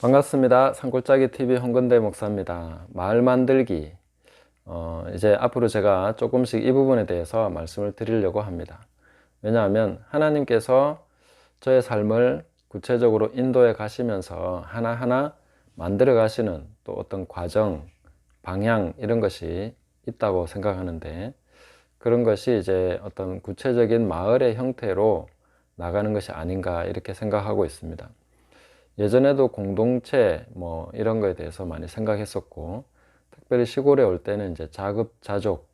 반갑습니다. 산골짜기 TV 홍건대 목사입니다. 마을 만들기. 어, 이제 앞으로 제가 조금씩 이 부분에 대해서 말씀을 드리려고 합니다. 왜냐하면 하나님께서 저의 삶을 구체적으로 인도해 가시면서 하나하나 만들어 가시는 또 어떤 과정, 방향 이런 것이 있다고 생각하는데 그런 것이 이제 어떤 구체적인 마을의 형태로 나가는 것이 아닌가 이렇게 생각하고 있습니다. 예전에도 공동체 뭐 이런 거에 대해서 많이 생각했었고 특별히 시골에 올 때는 이제 자급자족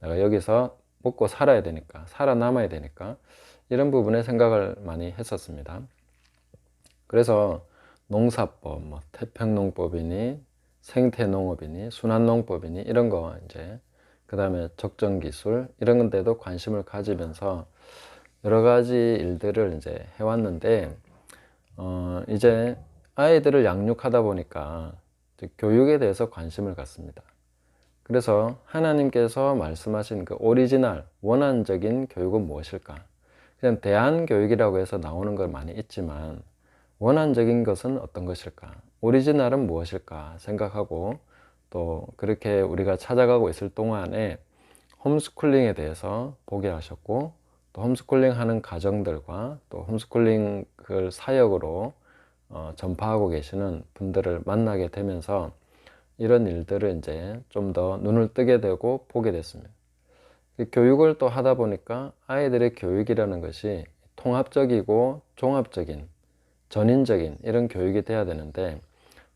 내가 여기서 먹고 살아야 되니까 살아남아야 되니까 이런 부분에 생각을 많이 했었습니다. 그래서 농사법, 뭐 태평농법이니 생태농업이니 순환농법이니 이런 거 이제 그 다음에 적정기술 이런 건데도 관심을 가지면서 여러 가지 일들을 이제 해왔는데 어, 이제 아이들을 양육하다 보니까 교육에 대해서 관심을 갖습니다. 그래서 하나님께서 말씀하신 그 오리지널, 원한적인 교육은 무엇일까? 그냥 대안교육이라고 해서 나오는 걸 많이 있지만 원한적인 것은 어떤 것일까? 오리지널은 무엇일까? 생각하고 또 그렇게 우리가 찾아가고 있을 동안에 홈스쿨링에 대해서 보게 하셨고 또 홈스쿨링 하는 가정들과 또 홈스쿨링 그 사역으로 어, 전파하고 계시는 분들을 만나게 되면서 이런 일들을 이제 좀 더 눈을 뜨게 되고 보게 됐습니다. 교육을 또 하다 보니까 아이들의 교육이라는 것이 통합적이고 종합적인 전인적인 이런 교육이 돼야 되는데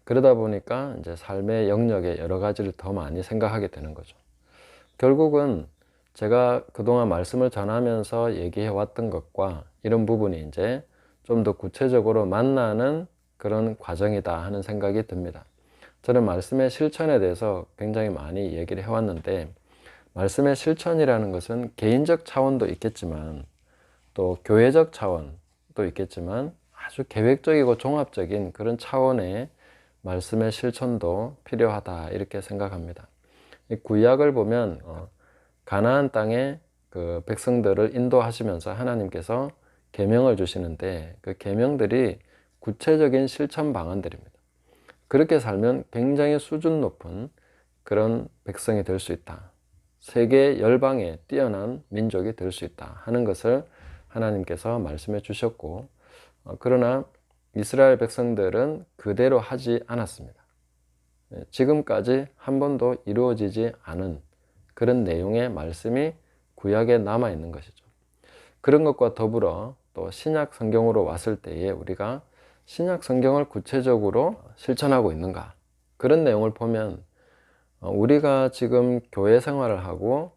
그러다 보니까 이제 삶의 영역에 여러 가지를 더 많이 생각하게 되는 거죠. 결국은 제가 그동안 말씀을 전하면서 얘기해 왔던 것과 이런 부분이 이제 좀 더 구체적으로 만나는 그런 과정이다 하는 생각이 듭니다. 저는 말씀의 실천에 대해서 굉장히 많이 얘기를 해왔는데 말씀의 실천이라는 것은 개인적 차원도 있겠지만 또 교회적 차원도 있겠지만 아주 계획적이고 종합적인 그런 차원의 말씀의 실천도 필요하다 이렇게 생각합니다. 구약을 보면 어, 가나안 땅에 그 백성들을 인도하시면서 하나님께서 계명을 주시는데 그 계명들이 구체적인 실천 방안들입니다. 그렇게 살면 굉장히 수준 높은 그런 백성이 될 수 있다. 세계 열방에 뛰어난 민족이 될 수 있다 하는 것을 하나님께서 말씀해 주셨고 어, 그러나 이스라엘 백성들은 그대로 하지 않았습니다. 예, 지금까지 한 번도 이루어지지 않은 그런 내용의 말씀이 구약에 남아 있는 것이죠. 그런 것과 더불어 또 신약 성경으로 왔을 때에 우리가 신약 성경을 구체적으로 실천하고 있는가 그런 내용을 보면 어, 우리가 지금 교회 생활을 하고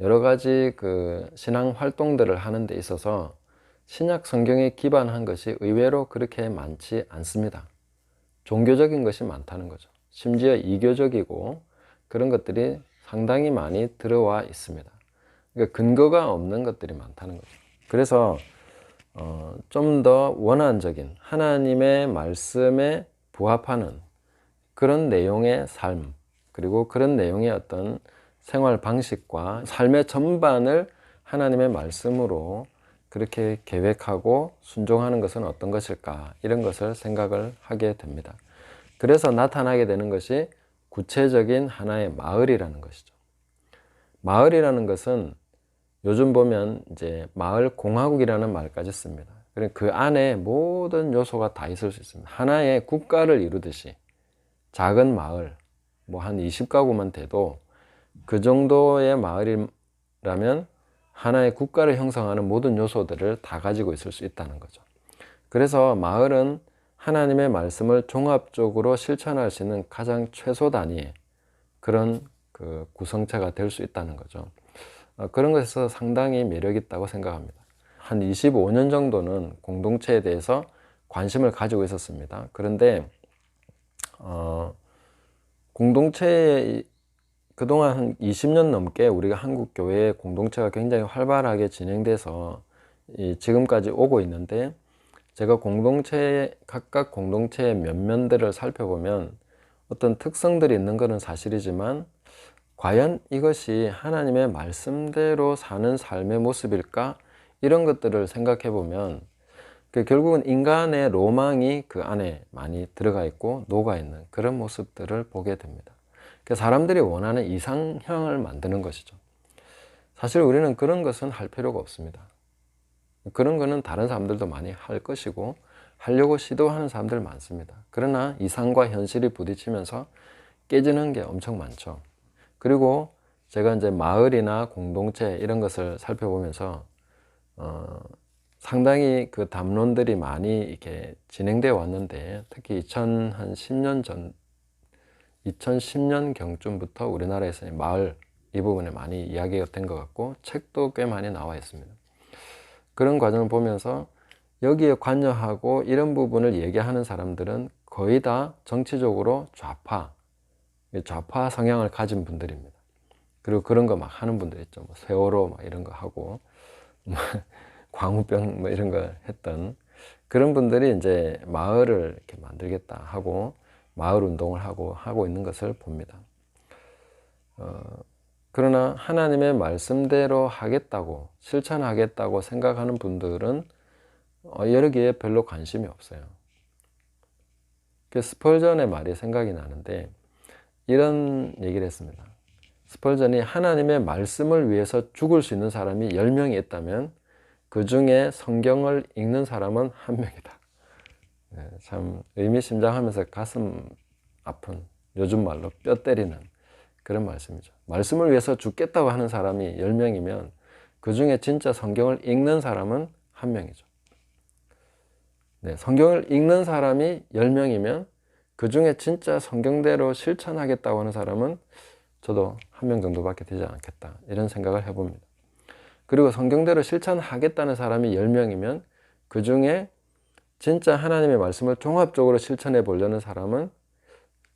여러 가지 그 신앙 활동들을 하는 데 있어서 신약 성경에 기반한 것이 의외로 그렇게 많지 않습니다. 종교적인 것이 많다는 거죠. 심지어 이교적이고 그런 것들이 상당히 많이 들어와 있습니다. 그러니까 근거가 없는 것들이 많다는 거죠. 그래서 어, 좀 더 원한적인 하나님의 말씀에 부합하는 그런 내용의 삶 그리고 그런 내용의 어떤 생활 방식과 삶의 전반을 하나님의 말씀으로 그렇게 계획하고 순종하는 것은 어떤 것일까 이런 것을 생각을 하게 됩니다. 그래서 나타나게 되는 것이 구체적인 하나의 마을이라는 것이죠. 마을이라는 것은 요즘 보면 이제 마을 공화국이라는 말까지 씁니다. 그 안에 모든 요소가 다 있을 수 있습니다. 하나의 국가를 이루듯이 작은 마을, 뭐 한 20가구만 돼도 그 정도의 마을이라면 하나의 국가를 형성하는 모든 요소들을 다 가지고 있을 수 있다는 거죠. 그래서 마을은 하나님의 말씀을 종합적으로 실천할 수 있는 가장 최소 단위의 그런 그 구성체가 될 수 있다는 거죠. 어, 그런 것에서 상당히 매력 있다고 생각합니다. 한 25년 정도는 공동체에 대해서 관심을 가지고 있었습니다. 그런데 어, 공동체에 그동안 한 20년 넘게 우리가 한국 교회 공동체가 굉장히 활발하게 진행돼서 지금까지 오고 있는데 제가 공동체 각각 공동체의 면면들을 살펴보면 어떤 특성들이 있는 것은 사실이지만 과연 이것이 하나님의 말씀대로 사는 삶의 모습일까 이런 것들을 생각해 보면 그 결국은 인간의 로망이 그 안에 많이 들어가 있고 녹아 있는 그런 모습들을 보게 됩니다. 그 사람들이 원하는 이상형을 만드는 것이죠. 사실 우리는 그런 것은 할 필요가 없습니다. 그런 거는 다른 사람들도 많이 할 것이고 하려고 시도하는 사람들 많습니다. 그러나 이상과 현실이 부딪히면서 깨지는 게 엄청 많죠. 그리고 제가 이제 마을이나 공동체 이런 것을 살펴보면서 어, 상당히 그 담론들이 많이 이렇게 진행되어 왔는데 특히 2010년 전 2010년 경쯤부터 우리나라에서 마을 이 부분에 많이 이야기가 된 것 같고 책도 꽤 많이 나와 있습니다. 그런 과정을 보면서 여기에 관여하고 이런 부분을 얘기하는 사람들은 거의 다 정치적으로 좌파, 좌파 성향을 가진 분들입니다. 그리고 그런 거 막 하는 분들 있죠. 뭐 세월호 막 이런 거 하고, 뭐 광우병 뭐 이런 거 했던 그런 분들이 이제 마을을 이렇게 만들겠다 하고 마을 운동을 하고 하고 있는 것을 봅니다. 어, 그러나 하나님의 말씀대로 하겠다고 실천하겠다고 생각하는 분들은 어, 여기에 별로 관심이 없어요. 그 스펄전의 말이 생각이 나는데 이런 얘기를 했습니다. 스펄전이 하나님의 말씀을 위해서 죽을 수 있는 사람이 10명이 있다면 그 중에 성경을 읽는 사람은 한 명이다. 네, 참 의미심장하면서 가슴 아픈 요즘 말로 뼈 때리는 그런 말씀이죠. 말씀을 위해서 죽겠다고 하는 사람이 10명이면 그 중에 진짜 성경을 읽는 사람은 한 명이죠. 네, 성경을 읽는 사람이 10명이면 그 중에 진짜 성경대로 실천하겠다고 하는 사람은 저도 한 명 정도밖에 되지 않겠다. 이런 생각을 해봅니다. 그리고 성경대로 실천하겠다는 사람이 10명이면 그 중에 진짜 하나님의 말씀을 종합적으로 실천해 보려는 사람은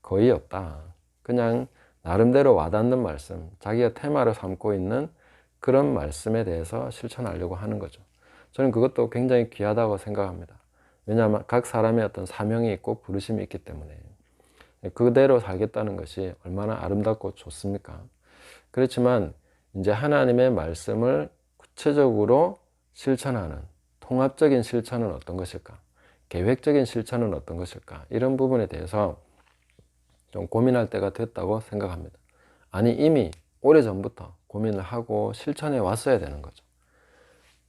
거의 없다. 그냥 나름대로 와닿는 말씀, 자기가 테마로 삼고 있는 그런 말씀에 대해서 실천하려고 하는 거죠. 저는 그것도 굉장히 귀하다고 생각합니다. 왜냐하면 각 사람의 어떤 사명이 있고 부르심이 있기 때문에 그대로 살겠다는 것이 얼마나 아름답고 좋습니까? 그렇지만 이제 하나님의 말씀을 구체적으로 실천하는 통합적인 실천은 어떤 것일까? 계획적인 실천은 어떤 것일까? 이런 부분에 대해서 좀 고민할 때가 됐다고 생각합니다. 아니, 이미 오래전부터 고민을 하고 실천해 왔어야 되는 거죠.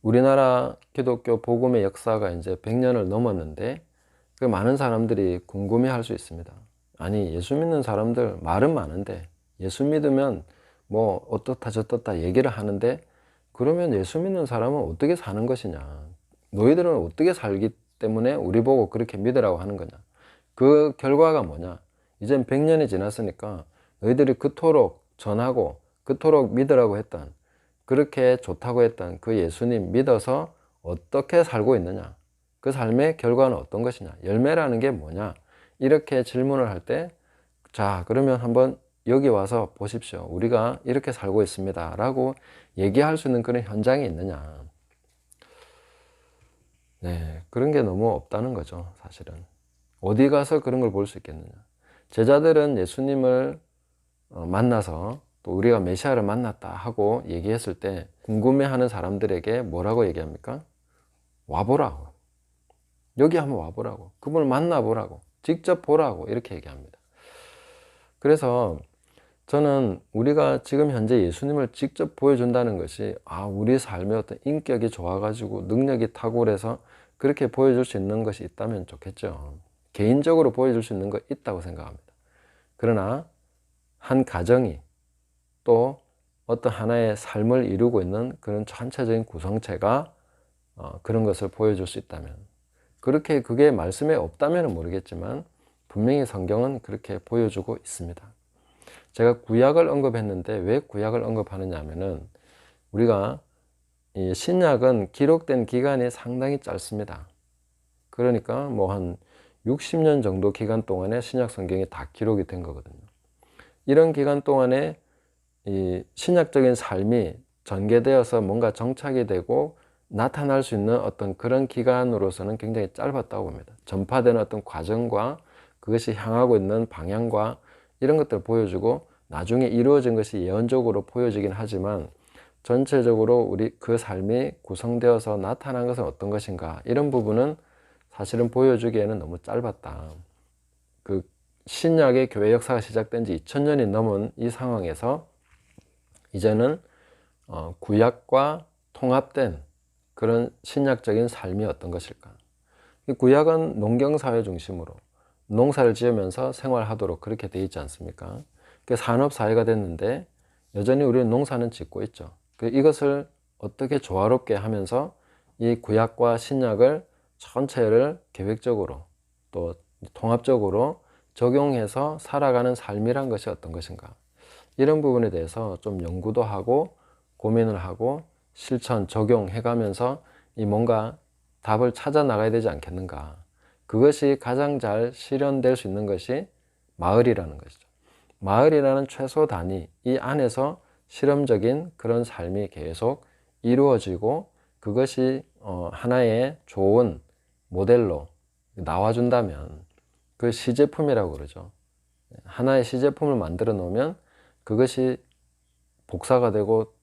우리나라 기독교 복음의 역사가 이제 100년을 넘었는데 그 많은 사람들이 궁금해 할 수 있습니다. 아니, 예수 믿는 사람들 말은 많은데 예수 믿으면 뭐 어떻다 저떻다 얘기를 하는데 그러면 예수 믿는 사람은 어떻게 사는 것이냐? 너희들은 어떻게 살기 때문에 우리 보고 그렇게 믿으라고 하는 거냐? 그 결과가 뭐냐? 이젠 100년이 지났으니까 너희들이 그토록 전하고 그토록 믿으라고 했던 그렇게 좋다고 했던 그 예수님 믿어서 어떻게 살고 있느냐? 그 삶의 결과는 어떤 것이냐? 열매라는 게 뭐냐? 이렇게 질문을 할 때, 자, 그러면 한번 여기 와서 보십시오. 우리가 이렇게 살고 있습니다. 라고 얘기할 수 있는 그런 현장이 있느냐. 네, 그런 게 너무 없다는 거죠, 사실은. 어디 가서 그런 걸 볼 수 있겠느냐. 제자들은 예수님을 어, 만나서 또 우리가 메시아를 만났다 하고 얘기했을 때 궁금해하는 사람들에게 뭐라고 얘기합니까? 와보라고. 여기 한번 와보라고. 그분을 만나보라고. 직접 보라고. 이렇게 얘기합니다. 그래서 저는 우리가 지금 현재 예수님을 직접 보여준다는 것이 아, 우리 삶의 어떤 인격이 좋아가지고 능력이 탁월해서 그렇게 보여줄 수 있는 것이 있다면 좋겠죠. 개인적으로 보여줄 수 있는 거 있다고 생각합니다. 그러나 한 가정이 또 어떤 하나의 삶을 이루고 있는 그런 전체적인 구성체가 어, 그런 것을 보여줄 수 있다면 그렇게 그게 말씀에 없다면 모르겠지만 분명히 성경은 그렇게 보여주고 있습니다. 제가 구약을 언급했는데 왜 구약을 언급하느냐 하면은 우리가 이 신약은 기록된 기간이 상당히 짧습니다. 그러니까 뭐 한 60년 정도 기간 동안에 신약 성경이 다 기록이 된 거거든요. 이런 기간 동안에 이 신약적인 삶이 전개되어서 뭔가 정착이 되고 나타날 수 있는 어떤 그런 기간으로서는 굉장히 짧았다고 봅니다. 전파되는 어떤 과정과 그것이 향하고 있는 방향과 이런 것들을 보여주고 나중에 이루어진 것이 예언적으로 보여지긴 하지만 전체적으로 우리 그 삶이 구성되어서 나타난 것은 어떤 것인가 이런 부분은 사실은 보여주기에는 너무 짧았다. 그 신약의 교회 역사가 시작된 지 2000년이 넘은 이 상황에서 이제는 어, 구약과 통합된 그런 신약적인 삶이 어떤 것일까? 이 구약은 농경사회 중심으로 농사를 지으면서 생활하도록 그렇게 돼 있지 않습니까? 그 산업사회가 됐는데 여전히 우리는 농사는 짓고 있죠. 그 이것을 어떻게 조화롭게 하면서 이 구약과 신약을 전체를 계획적으로 또 통합적으로 적용해서 살아가는 삶이란 것이 어떤 것인가. 이런 부분에 대해서 좀 연구도 하고 고민을 하고 실천, 적용해 가면서 이 뭔가 답을 찾아 나가야 되지 않겠는가. 그것이 가장 잘 실현될 수 있는 것이 마을이라는 것이죠. 마을이라는 최소 단위, 이 안에서 실험적인 그런 삶이 계속 이루어지고 그것이 어, 하나의 좋은 모델로 나와준다면 그 시제품이라고 그러죠. 하나의 시제품을 만들어 놓으면 그것이 복사가 되고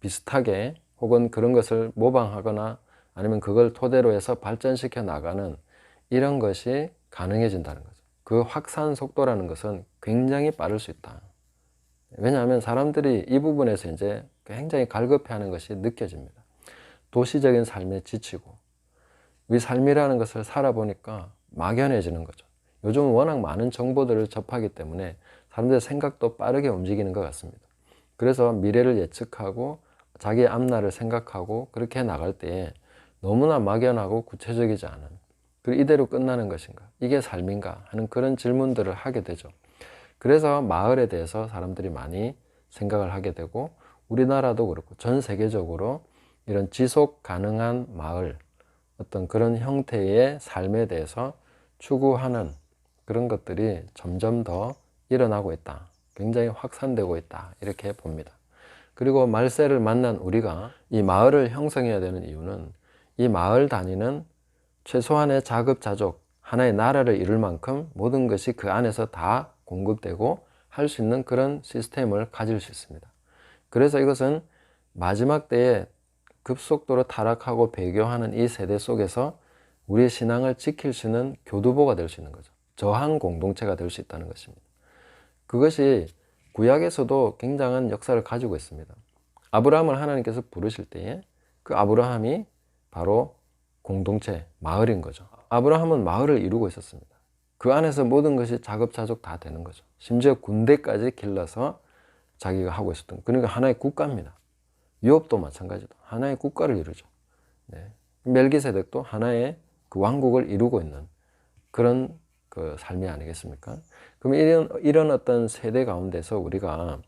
비슷하게 혹은 그런 것을 모방하거나 아니면 그걸 토대로 해서 발전시켜 나가는 이런 것이 가능해진다는 거죠. 그 확산 속도라는 것은 굉장히 빠를 수 있다. 왜냐하면 사람들이 이 부분에서 이제 굉장히 갈급해하는 것이 느껴집니다. 도시적인 삶에 지치고 우리 삶이라는 것을 살아보니까 막연해지는 거죠. 요즘 워낙 많은 정보들을 접하기 때문에 사람들의 생각도 빠르게 움직이는 것 같습니다. 그래서 미래를 예측하고 자기의 앞날을 생각하고 그렇게 나갈 때에 너무나 막연하고 구체적이지 않은 그리고 이대로 끝나는 것인가 이게 삶인가 하는 그런 질문들을 하게 되죠. 그래서 마을에 대해서 사람들이 많이 생각을 하게 되고 우리나라도 그렇고 전 세계적으로 이런 지속 가능한 마을 어떤 그런 형태의 삶에 대해서 추구하는 그런 것들이 점점 더 일어나고 있다. 굉장히 확산되고 있다. 이렇게 봅니다. 그리고 말세를 만난 우리가 이 마을을 형성해야 되는 이유는 이 마을 단위는 최소한의 자급자족, 하나의 나라를 이룰 만큼 모든 것이 그 안에서 다 공급되고 할 수 있는 그런 시스템을 가질 수 있습니다. 그래서 이것은 마지막 때에 급속도로 타락하고 배교하는 이 세대 속에서 우리의 신앙을 지킬 수 있는 교두보가 될 수 있는 거죠. 저항 공동체가 될 수 있다는 것입니다. 그것이 구약에서도 굉장한 역사를 가지고 있습니다. 아브라함을 하나님께서 부르실 때에 그 아브라함이 바로 공동체, 마을인 거죠. 아브라함은 마을을 이루고 있었습니다. 그 안에서 모든 것이 자급자족 다 되는 거죠. 심지어 군대까지 길러서 자기가 하고 있었던 그러니까 하나의 국가입니다. 유업도 마찬가지도 하나의 국가를 이루죠. 네. 멜기세덱도 하나의 그 왕국을 이루고 있는 그런 그 삶이 아니겠습니까? 그럼 이런 이런 어떤 세대 가운데서 우리가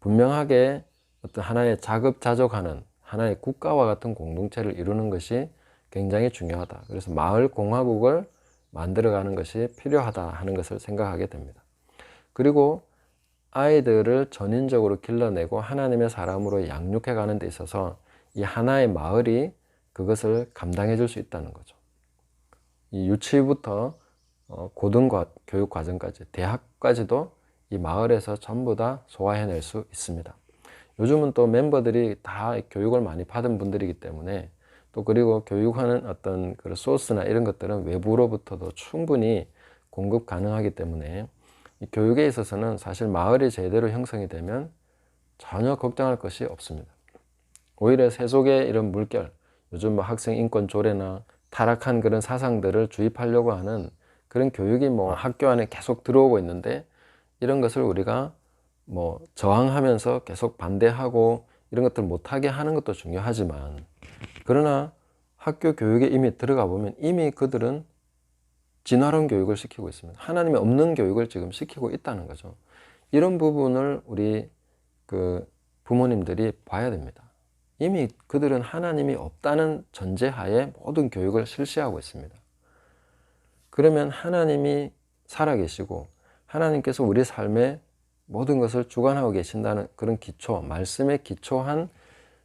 분명하게 어떤 하나의 자급자족하는 하나의 국가와 같은 공동체를 이루는 것이 굉장히 중요하다. 그래서 마을 공화국을 만들어가는 것이 필요하다 하는 것을 생각하게 됩니다. 그리고 아이들을 전인적으로 길러내고 하나님의 사람으로 양육해 가는 데 있어서 이 하나의 마을이 그것을 감당해 줄 수 있다는 거죠. 이 유치부터 어, 고등 교육 과정까지, 대학까지도 이 마을에서 전부 다 소화해낼 수 있습니다. 요즘은 또 멤버들이 다 교육을 많이 받은 분들이기 때문에 또 그리고 교육하는 어떤 그 소스나 이런 것들은 외부로부터도 충분히 공급 가능하기 때문에 교육에 있어서는 사실 마을이 제대로 형성이 되면 전혀 걱정할 것이 없습니다. 오히려 세속의 이런 물결, 요즘 뭐 학생 인권 조례나 타락한 그런 사상들을 주입하려고 하는 그런 교육이 뭐 학교 안에 계속 들어오고 있는데 이런 것을 우리가 뭐 저항하면서 계속 반대하고 이런 것들 못하게 하는 것도 중요하지만 그러나 학교 교육에 이미 들어가 보면 이미 그들은 진화론 교육을 시키고 있습니다. 하나님이 없는 교육을 지금 시키고 있다는 거죠. 이런 부분을 우리 그 부모님들이 봐야 됩니다. 이미 그들은 하나님이 없다는 전제하에 모든 교육을 실시하고 있습니다. 그러면 하나님이 살아계시고 하나님께서 우리 삶에 모든 것을 주관하고 계신다는 그런 기초, 말씀에 기초한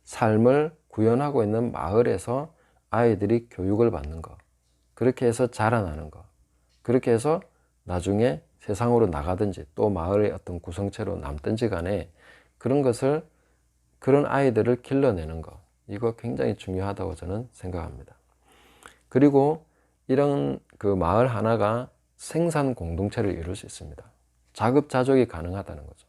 삶을 구현하고 있는 마을에서 아이들이 교육을 받는 것, 그렇게 해서 자라나는 것, 그렇게 해서 나중에 세상으로 나가든지 또 마을의 어떤 구성체로 남든지 간에 그런 것을 그런 아이들을 길러내는 것 이거 굉장히 중요하다고 저는 생각합니다. 그리고 이런 그 마을 하나가 생산 공동체를 이룰 수 있습니다. 자급자족이 가능하다는 거죠.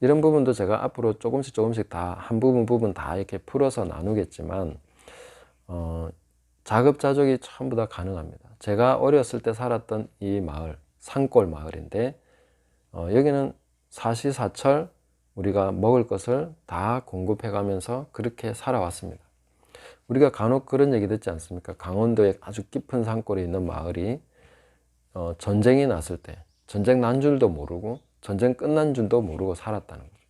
이런 부분도 제가 앞으로 조금씩 조금씩 다 한 부분 부분 다 이렇게 풀어서 나누겠지만 어, 자급자족이 전부 다 가능합니다. 제가 어렸을 때 살았던 이 마을 산골 마을인데 어, 여기는 사시사철 우리가 먹을 것을 다 공급해 가면서 그렇게 살아왔습니다. 우리가 간혹 그런 얘기 듣지 않습니까? 강원도에 아주 깊은 산골에 있는 마을이 어, 전쟁이 났을 때 전쟁 난 줄도 모르고 전쟁 끝난 줄도 모르고 살았다는 거죠.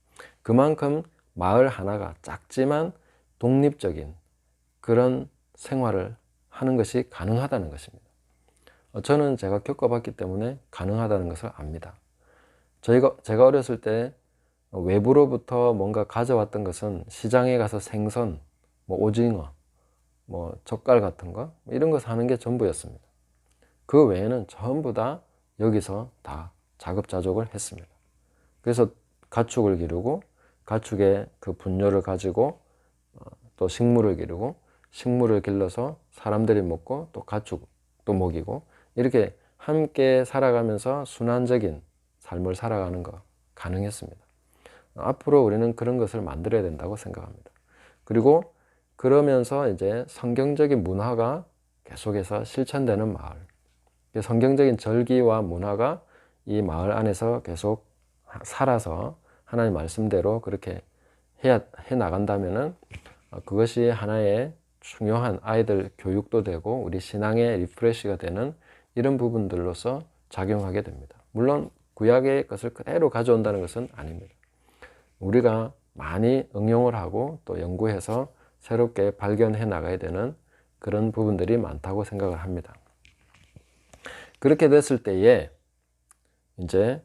그만큼 마을 하나가 작지만 독립적인 그런 생활을 하는 것이 가능하다는 것입니다. 어, 저는 제가 겪어봤기 때문에 가능하다는 것을 압니다. 저희가 제가 어렸을 때 외부로부터 뭔가 가져왔던 것은 시장에 가서 생선, 뭐 오징어, 뭐 젓갈 같은 거 이런 거 사는 게 전부였습니다. 그 외에는 전부 다 여기서 다 자급자족을 했습니다. 그래서 가축을 기르고 가축의 그 분뇨를 가지고 어, 또 식물을 기르고 식물을 길러서 사람들이 먹고 또 가축도 먹이고 이렇게 함께 살아가면서 순환적인 삶을 살아가는 거 가능했습니다. 앞으로 우리는 그런 것을 만들어야 된다고 생각합니다. 그리고 그러면서 이제 성경적인 문화가 계속해서 실천되는 마을. 성경적인 절기와 문화가 이 마을 안에서 계속 살아서 하나님 말씀대로 그렇게 해, 해 나간다면은 그것이 하나의 중요한 아이들 교육도 되고 우리 신앙의 리프레시가 되는 이런 부분들로서 작용하게 됩니다. 물론 구약의 것을 그대로 가져온다는 것은 아닙니다. 우리가 많이 응용을 하고 또 연구해서 새롭게 발견해 나가야 되는 그런 부분들이 많다고 생각을 합니다. 그렇게 됐을 때에 이제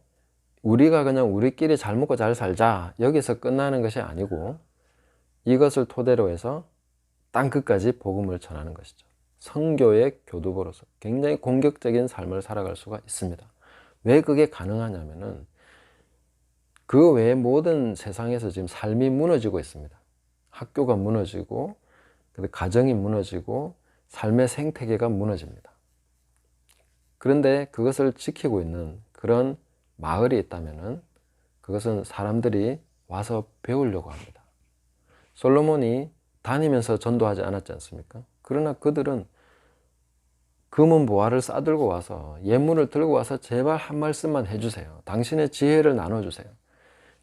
우리가 그냥 우리끼리 잘 먹고 잘 살자 여기서 끝나는 것이 아니고 이것을 토대로 해서 땅 끝까지 복음을 전하는 것이죠. 성교의 교두보로서 굉장히 공격적인 삶을 살아갈 수가 있습니다. 왜 그게 가능하냐면은 그 외에 모든 세상에서 지금 삶이 무너지고 있습니다. 학교가 무너지고, 가정이 무너지고, 삶의 생태계가 무너집니다. 그런데 그것을 지키고 있는 그런 마을이 있다면 그것은 사람들이 와서 배우려고 합니다. 솔로몬이 다니면서 전도하지 않았지 않습니까? 그러나 그들은 금은 보화를 싸들고 와서 예물을 들고 와서 제발 한 말씀만 해주세요. 당신의 지혜를 나눠주세요.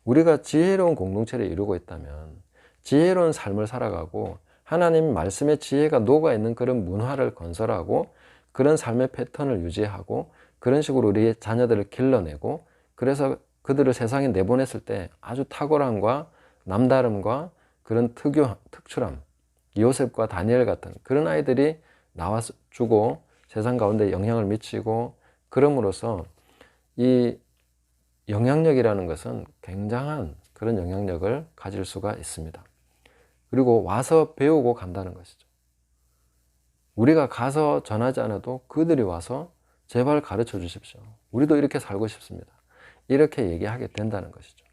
우리가 지혜로운 공동체를 이루고 있다면 지혜로운 삶을 살아가고 하나님 말씀의 지혜가 녹아있는 그런 문화를 건설하고 그런 삶의 패턴을 유지하고 그런 식으로 우리 자녀들을 길러내고 그래서 그들을 세상에 내보냈을 때 아주 탁월함과 남다름과 그런 특유, 특출함, 요셉과 다니엘 같은 그런 아이들이 나와주고 세상 가운데 영향을 미치고 그럼으로써 이 영향력이라는 것은 굉장한 그런 영향력을 가질 수가 있습니다. 그리고 와서 배우고 간다는 것이죠. 우리가 가서 전하지 않아도 그들이 와서 제발 가르쳐 주십시오. 우리도 이렇게 살고 싶습니다. 이렇게 얘기하게 된다는 것이죠.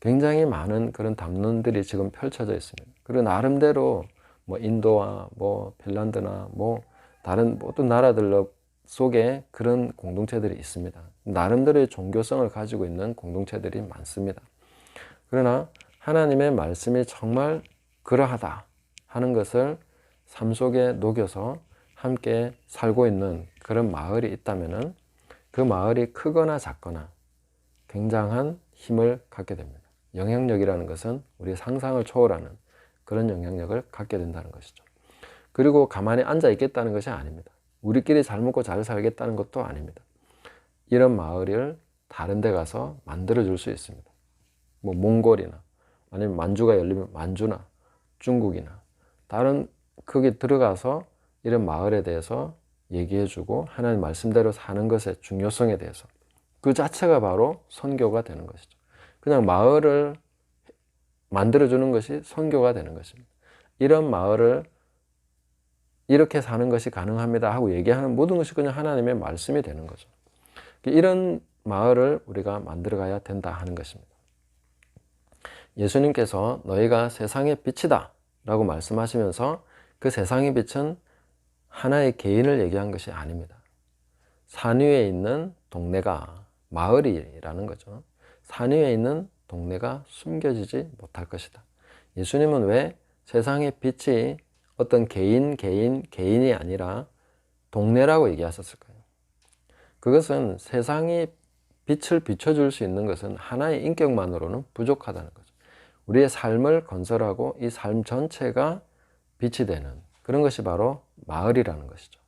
굉장히 많은 그런 담론들이 지금 펼쳐져 있습니다. 그리고 나름대로 뭐 인도와 뭐 핀란드나 뭐 다른 모든 나라들 속에 그런 공동체들이 있습니다. 나름대로의 종교성을 가지고 있는 공동체들이 많습니다. 그러나 하나님의 말씀이 정말 그러하다 하는 것을 삶 속에 녹여서 함께 살고 있는 그런 마을이 있다면 그 마을이 크거나 작거나 굉장한 힘을 갖게 됩니다. 영향력이라는 것은 우리 상상을 초월하는 그런 영향력을 갖게 된다는 것이죠. 그리고 가만히 앉아 있겠다는 것이 아닙니다. 우리끼리 잘 먹고 잘 살겠다는 것도 아닙니다. 이런 마을을 다른 데 가서 만들어 줄 수 있습니다. 뭐 몽골이나 아니면 만주가 열리면 만주나 중국이나 다른 거기 들어가서 이런 마을에 대해서 얘기해 주고 하나님 말씀대로 사는 것의 중요성에 대해서 그 자체가 바로 선교가 되는 것이죠. 그냥 마을을 만들어 주는 것이 선교가 되는 것입니다. 이런 마을을 이렇게 사는 것이 가능합니다 하고 얘기하는 모든 것이 그냥 하나님의 말씀이 되는 거죠. 이런 마을을 우리가 만들어 가야 된다 하는 것입니다. 예수님께서 너희가 세상의 빛이다 라고 말씀하시면서 그 세상의 빛은 하나의 개인을 얘기한 것이 아닙니다. 산 위에 있는 동네가 마을이라는 거죠. 산 위에 있는 동네가 숨겨지지 못할 것이다. 예수님은 왜 세상의 빛이 어떤 개인, 개인, 개인이 아니라 동네라고 얘기하셨을까요? 그것은 세상이 빛을 비춰줄 수 있는 것은 하나의 인격만으로는 부족하다는 거죠. 우리의 삶을 건설하고 이 삶 전체가 빛이 되는 그런 것이 바로 마을이라는 것이죠.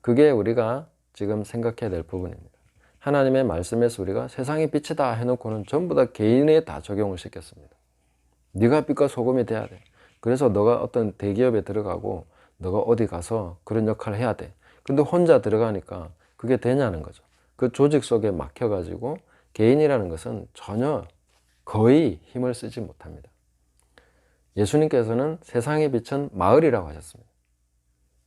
그게 우리가 지금 생각해야 될 부분입니다. 하나님의 말씀에서 우리가 세상의 빛이다 해놓고는 전부 다 개인에 다 적용을 시켰습니다. 네가 빛과 소금이 돼야 돼. 그래서 너가 어떤 대기업에 들어가고 너가 어디 가서 그런 역할을 해야 돼. 근데 혼자 들어가니까 그게 되냐는 거죠. 그 조직 속에 막혀가지고 개인이라는 것은 전혀 거의 힘을 쓰지 못합니다. 예수님께서는 세상의 빛은 마을이라고 하셨습니다.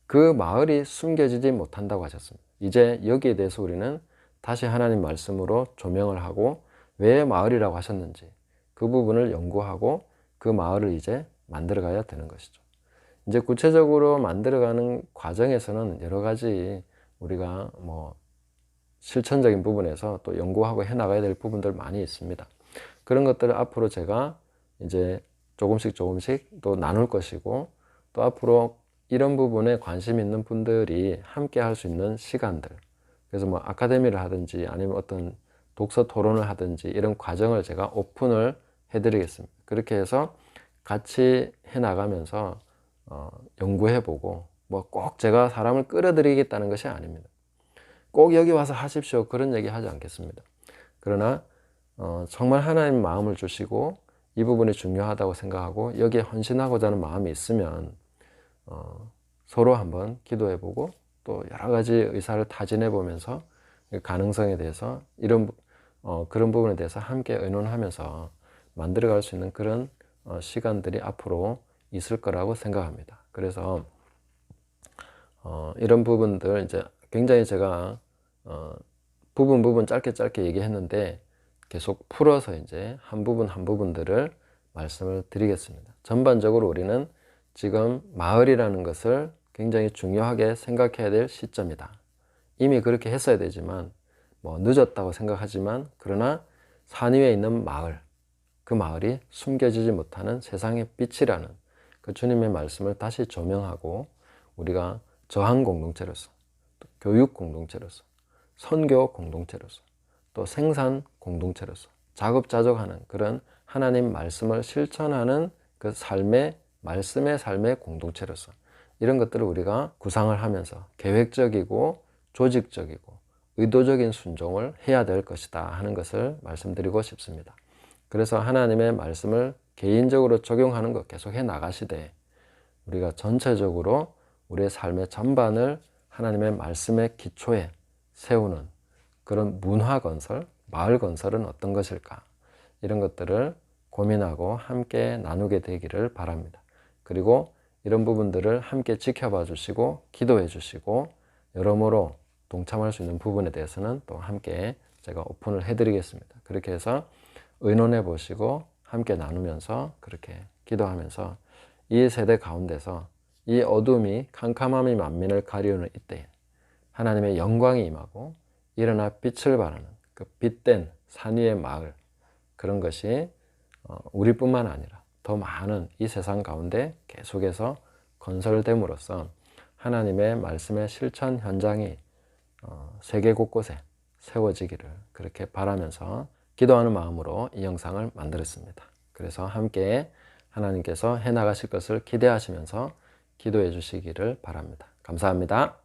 그 마을이 숨겨지지 못한다고 하셨습니다. 이제 여기에 대해서 우리는 다시 하나님 말씀으로 조명을 하고 왜 마을이라고 하셨는지 그 부분을 연구하고 그 마을을 이제 만들어 가야 되는 것이죠. 이제 구체적으로 만들어가는 과정에서는 여러 가지 우리가 뭐 실천적인 부분에서 또 연구하고 해 나가야 될 부분들 많이 있습니다. 그런 것들을 앞으로 제가 이제 조금씩 조금씩 또 나눌 것이고 또 앞으로 이런 부분에 관심 있는 분들이 함께 할 수 있는 시간들 그래서 뭐 아카데미를 하든지 아니면 어떤 독서 토론을 하든지 이런 과정을 제가 오픈을 해드리겠습니다. 그렇게 해서 같이 해 나가면서 어, 연구해 보고 뭐 꼭 제가 사람을 끌어들이겠다는 것이 아닙니다. 꼭 여기 와서 하십시오. 그런 얘기 하지 않겠습니다. 그러나 어, 정말 하나님 마음을 주시고 이 부분이 중요하다고 생각하고 여기에 헌신하고자 하는 마음이 있으면 어, 서로 한번 기도해 보고 또 여러 가지 의사를 타진해 보면서 가능성에 대해서 이런 어, 그런 부분에 대해서 함께 의논하면서 만들어갈 수 있는 그런 어, 시간들이 앞으로 있을 거라고 생각합니다. 그래서 어, 이런 부분들 이제 굉장히 제가 어, 부분 부분 짧게 짧게 얘기했는데 계속 풀어서 이제 한 부분 한 부분들을 말씀을 드리겠습니다. 전반적으로 우리는 지금 마을이라는 것을 굉장히 중요하게 생각해야 될 시점이다. 이미 그렇게 했어야 되지만 뭐 늦었다고 생각하지만 그러나 산 위에 있는 마을 그 마을이 숨겨지지 못하는 세상의 빛이라는 그 주님의 말씀을 다시 조명하고 우리가 저항 공동체로서 교육 공동체로서 선교 공동체로서 또 생산 공동체로서 자급자족하는 그런 하나님 말씀을 실천하는 그 삶의 말씀의 삶의 공동체로서 이런 것들을 우리가 구상을 하면서 계획적이고 조직적이고 의도적인 순종을 해야 될 것이다 하는 것을 말씀드리고 싶습니다. 그래서 하나님의 말씀을 개인적으로 적용하는 것 계속 해 나가시되 우리가 전체적으로 우리의 삶의 전반을 하나님의 말씀의 기초에 세우는 그런 문화 건설, 마을 건설은 어떤 것일까? 이런 것들을 고민하고 함께 나누게 되기를 바랍니다. 그리고 이런 부분들을 함께 지켜봐 주시고 기도해 주시고 여러모로 동참할 수 있는 부분에 대해서는 또 함께 제가 오픈을 해 드리겠습니다. 그렇게 해서 의논해 보시고 함께 나누면서 그렇게 기도하면서 이 세대 가운데서 이 어둠이 캄캄함이 만민을 가리우는 이때 하나님의 영광이 임하고 일어나 빛을 발하는 그 빛된 산 위의 마을 그런 것이 어, 우리뿐만 아니라 더 많은 이 세상 가운데 계속해서 건설됨으로써 하나님의 말씀의 실천 현장이 어, 세계 곳곳에 세워지기를 그렇게 바라면서 기도하는 마음으로 이 영상을 만들었습니다. 그래서 함께 하나님께서 해 나가실 것을 기대하시면서 기도해 주시기를 바랍니다. 감사합니다.